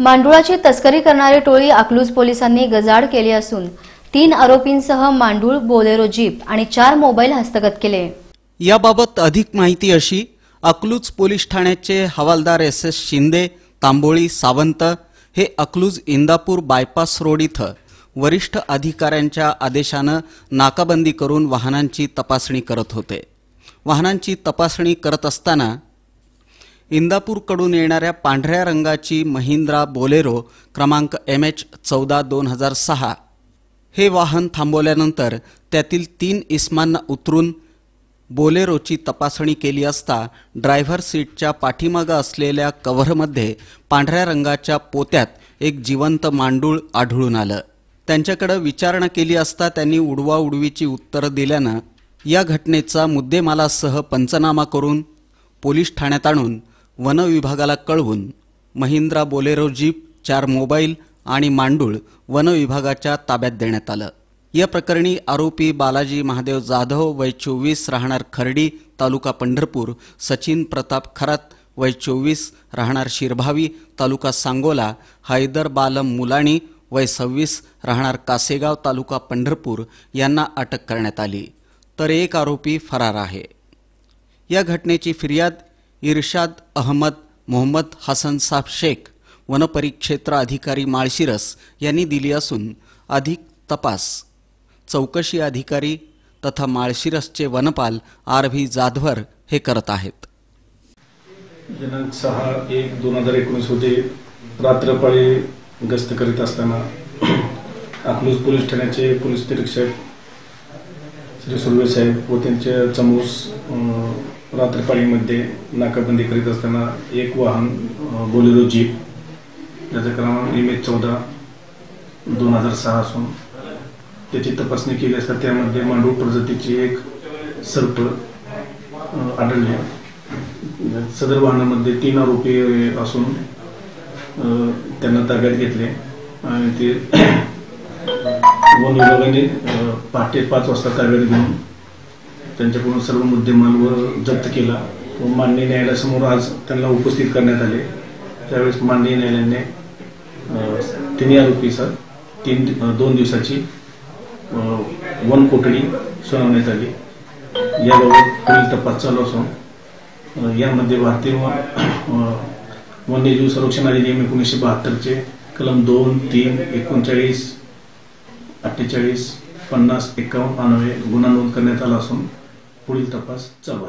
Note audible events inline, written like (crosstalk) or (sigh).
मांडुळाची तस्करी करणारी टोळी अकलूज पोलिसांनी गजाड केली असून तीन आरोपींसह मांडूळ बोलेरो जीप आणि चार मोबाईल हस्तगत केले. याबाबत अधिक माहिती अशी अकलूज पोलीस ठाण्याचे हवालदार एस एस शिंदे तांबोळी सावंत हे अकलूज इंदापूर बायपास रोड इथं वरिष्ठ अधिकाऱ्यांच्या आदेशानं नाकाबंदी करून वाहनांची तपासणी करत होते. वाहनांची तपासणी करत असताना इंदापूरकडून येणाऱ्या पांढऱ्या रंगाची महिंद्रा बोलेरो क्रमांक एम एच चौदा दोन हजार सहा. हे वाहन थांबवल्यानंतर त्यातील तीन इस्मांना उतरून बोलेरोची तपासणी केली असता ड्रायव्हर सीटच्या पाठीमागं असलेल्या कव्हरमध्ये पांढऱ्या रंगाच्या पोत्यात एक जिवंत मांडूळ आढळून आलं. त्यांच्याकडं विचारणा केली असता त्यांनी उडवाउडवीची उत्तरं दिल्यानं या घटनेचा मुद्देमालासह पंचनामा करून पोलीस ठाण्यात आणून वन विभागाला कळवून महिंद्रा बोलेरो जीप चार मोबाईल आणि मांडूळ वन विभागाच्या ताब्यात देण्यात आलं. या प्रकरणी आरोपी बालाजी महादेव जाधव वय चोवीस राहणार खर्डी तालुका पंढरपूर सचिन प्रताप खरात वय चोवीस राहणार शिरभावी तालुका सांगोला हैदर बालम मुलाणी वय सव्वीस राहणार कासेगाव तालुका पंढरपूर यांना अटक करण्यात आली. तर एक आरोपी फरार आहे. या घटनेची फिर्याद इर्शाद अहमद मोहम्मद हसन साब शेख वनपरिक्षेत्र अधिकारी माळशिरस यांनी दिली असून अधिक तपास. चौकशी अधिकारी तथा माळशिरसचे वनपाल आर व्ही जाधवर हे करत आहेत. दिनांक सहा एक दोन हजार एकोणीस होते रात्रपाळी गस्त करीत असताना अकलूज पोलीस ठाण्याचे पोलीस निरीक्षक श्री सुर्वे साहेब व त्यांचे चमूस रात्रपाळीमध्ये नाकाबंदी करीत असताना एक वाहन बोलेरो जीप ज्याचा क्रमांक एम एच चौदा दोन हजार सहा असून त्याची तपासणी केली असता त्यामध्ये मांडू प्रजातीची एक सर्प आढळले. सदर वाहनामध्ये तीन आरोपी असून त्यांना ताब्यात घेतले. आणि ते (coughs) वन विभागाने पहाटे पाच वाजता ताब्यात घेऊन त्यांच्याकडून सर्व मुद्देमाल व जप्त केला. व माननीय न्यायालयासमोर आज त्यांना उपस्थित करण्यात आले. त्यावेळेस माननीय न्यायालयाने अ, तिन्ही आरोपीचा तीन दोन दिवसाची वन कोठडी सुनावण्यात आली. याबाबत पुढील तपास चालू असून यामध्ये भारतीय व- वन्यजीव संरक्षण अधिनियम एकोणीसशे बहात्तरचे कलम दोन तीन एकोणचाळीस अठ्ठेचाळीस पन्नास एकावन्न अन्वये गुन्हा नोंद करण्यात आला असून पुढील तपास चालू आहे.